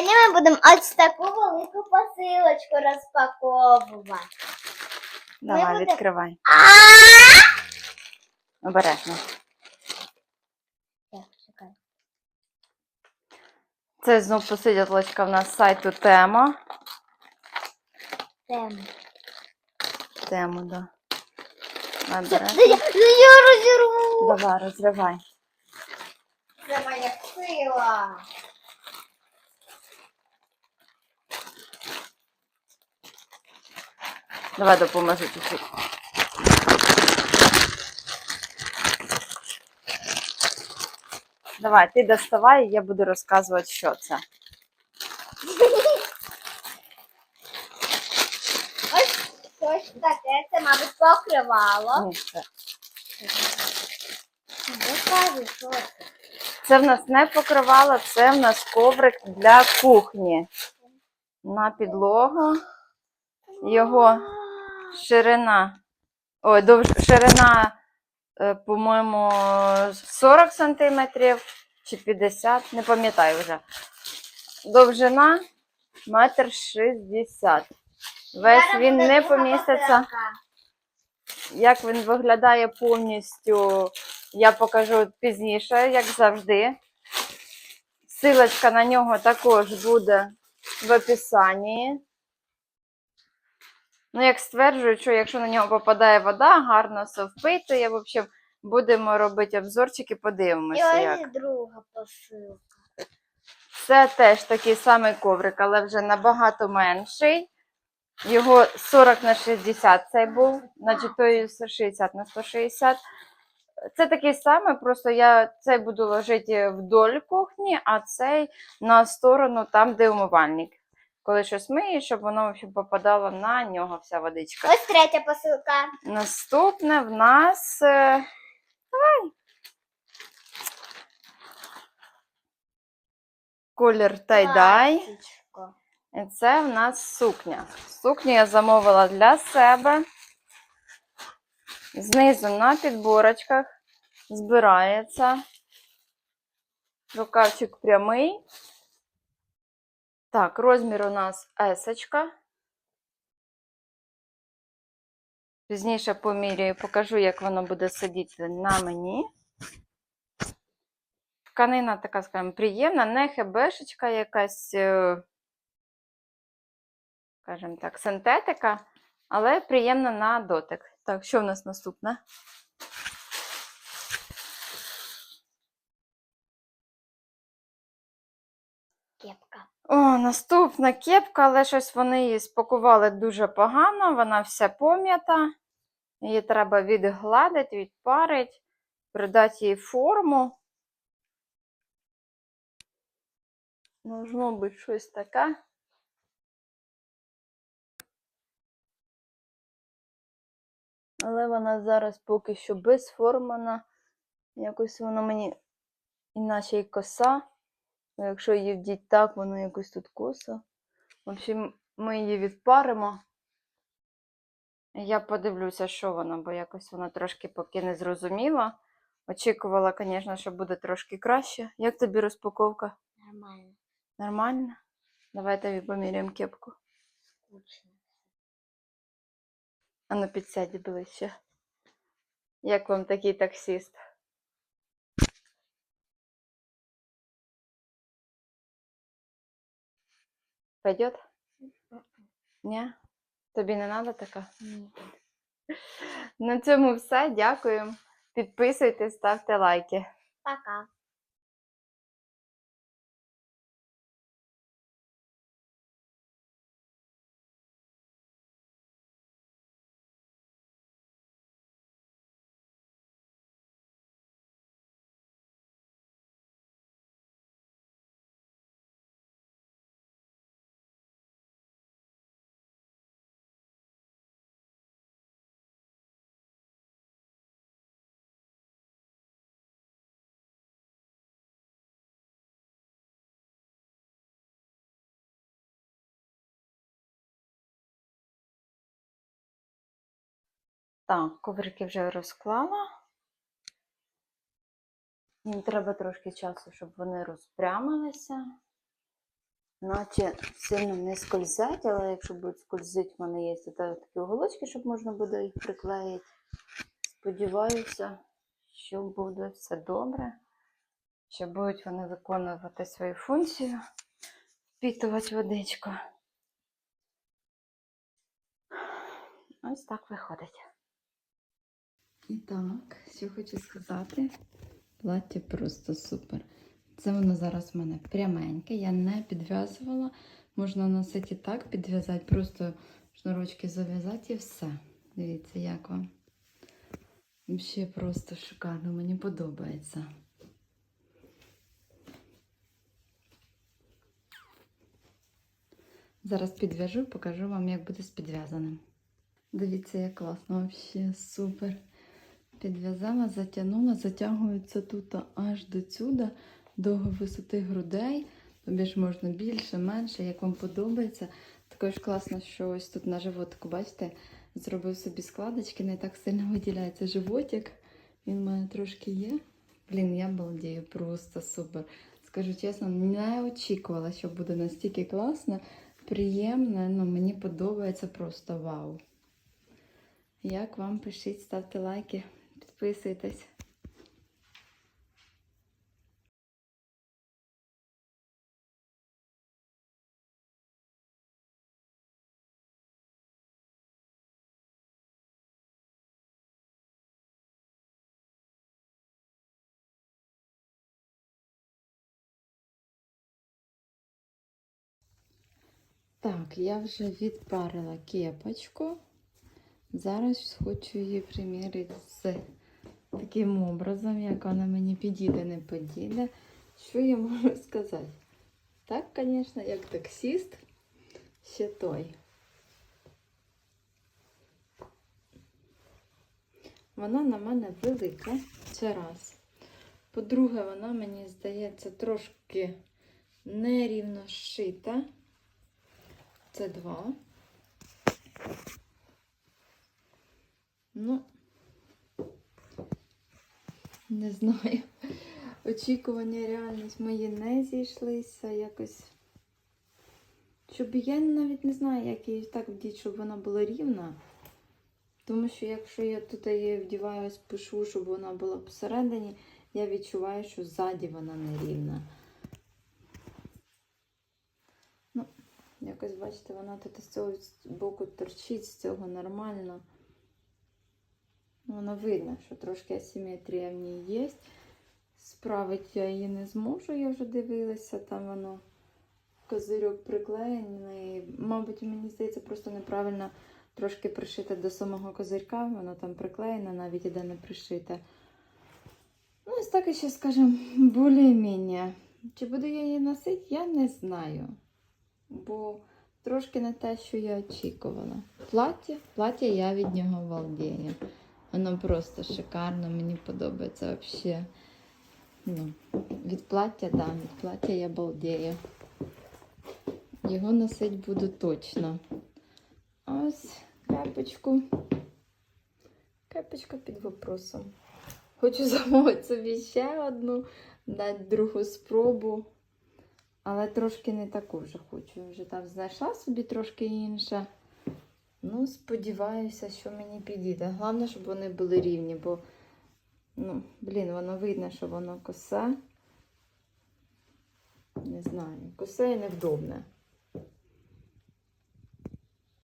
Сьогодні ми будемо ось таку велику посилочку розпаковувати. Давай, будемо- відкривай. Обережно. Так, чекай. Це знов посидяточка в нас з сайту тема. Тему. Тему, да. Це я, це я розірву. Давай, розривай. Це моя сила. Давай допоможу чуть-чуть. Давай, ти доставай, я буду розказувати, що це. Ось щось таке, це, мабуть, покривало. Ні, це. Що це? Це в нас не покривало, це в нас коврик для кухні. На підлогу. Його ширина. Ой, довж... ширина, е, по-моєму, 40 сантиметрів чи 50, не пам'ятаю вже. Довжина метр шістдесят. Весь він не поміститься. Як він виглядає повністю, я покажу пізніше, як завжди. Силочка на нього також буде в описанні. Ну, як стверджують, що якщо на нього попадає вода, гарно все впитує. В общем, будемо робити обзорчики, І подивимося. як. друга посилка. Це теж такий самий коврик, але вже набагато менший. Його 40 на 60 цей був, значить той 60 на 160. Це такий самий, просто я цей буду ложити вдоль кухні, а цей на сторону там, де умивальник. Коли щось миє, щоб воно попадало на нього вся водичка. Ось третя посилка. Наступне в нас. е, Давай. Колір тайдай. І це в нас сукня. Сукню я замовила для себе. Знизу на підборочках збирається. Рукавчик прямий. Так, розмір у нас есочка. Пізніше поміряю, покажу, як воно буде сидіти на мені. Тканина така, скажімо, приємна, не хебешечка якась. е, скажімо так, синтетика, але приємна на дотик. Так, що в нас наступне? Кепка. О, наступна кепка, але щось вони її спакували дуже погано, вона вся пом'ята. Її треба відгладити, відпарити, придати їй форму. Должно бути щось таке. Але вона зараз поки що безформана. Якось вона мені іначе й коса. Ну, Якщо її вдіть так, воно якось тут косо. В общем, ми її відпаримо. Я подивлюся, що воно, бо якось воно трошки поки не зрозуміла. Очікувала, звісно, що буде трошки краще. Як тобі розпаковка? Нормально. Нормально? Давай тобі поміряємо кепку. Скучно. А ну підсядь ближче. Як вам такий таксіст? Пойдет? Ні? Тобі не треба така? Ні. На цьому все. Дякую. Підписуйтесь, ставте лайки. Пока. Так, коврики вже розклала. Їм треба трошки часу, щоб вони розпрямилися. наче сильно не скользять, але якщо будуть скользити, в мене є такі уголочки, щоб можна буде їх приклеїти. Сподіваюся, що буде все добре, що будуть вони виконувати свою функцію, впітувати водичку. Ось так виходить. І так, що хочу сказати, плаття просто супер. Це воно зараз в мене пряменьке, я не підв'язувала. Можна носити і так, підв'язати, просто шнурочки зав'язати і все. Дивіться, як вам. Взагалі просто шикарно, мені подобається. Зараз підв'яжу, покажу вам, як буде з підв'язаним. Дивіться, як класно, взагалі супер. Підв'язала, затягнула, затягується тут аж до сюди, до висоти грудей. Тобі ж можна більше, менше, як вам подобається. Також класно, що ось тут на животику, бачите, зробив собі складочки, не так сильно виділяється животик. Він в мене трошки є. Блін, я балдію, просто супер. Скажу чесно, не очікувала, що буде настільки класно, приємно. Ну, мені подобається просто вау. Як вам пишіть, ставте лайки, підписуйтесь. Так, я вже відпарила кепочку. Зараз хочу її приміряти з таким образом, як вона мені підійде, не підійде. Що я можу сказати? Так, звісно, як таксіст, ще той. Вона на мене велика, це раз. По-друге, вона, мені здається, трошки нерівно шита. Це два. Ну, не знаю. Очікування, реальність мої не зійшлися якось. Щоб я навіть не знаю, як її так вдіти, щоб вона була рівна. Тому що якщо я тут її вдіваюсь, пишу, щоб вона була посередині, я відчуваю, що ззаді вона не рівна. Ну, якось, бачите, вона тут з цього боку торчить, з цього нормально. Воно видно, що трошки асиметрія в ній є. Справити я її не зможу, я вже дивилася, там воно козирьок приклеєний. Мабуть, мені здається, просто неправильно трошки пришите до самого козирька, воно там приклеєне, навіть іде не пришите. Ну, ось так ще, скажімо, більш-менш. Чи буду я її носити, я не знаю. Бо трошки не те, що я очікувала. Плаття, плаття я від нього балдію. Воно просто шикарно, мені подобається взагалі. Ну, від плаття, да, від плаття я балдею. Його носити буду точно. Ось кепочку. Кепочка під вопросом. Хочу замовити собі ще одну, дати другу спробу. Але трошки не таку вже хочу. Вже там знайшла собі трошки інша. Ну, сподіваюся, що мені підійде. Головне, щоб вони були рівні, бо, ну, блін, воно видно, що воно косе. Не знаю, косе і невдобне.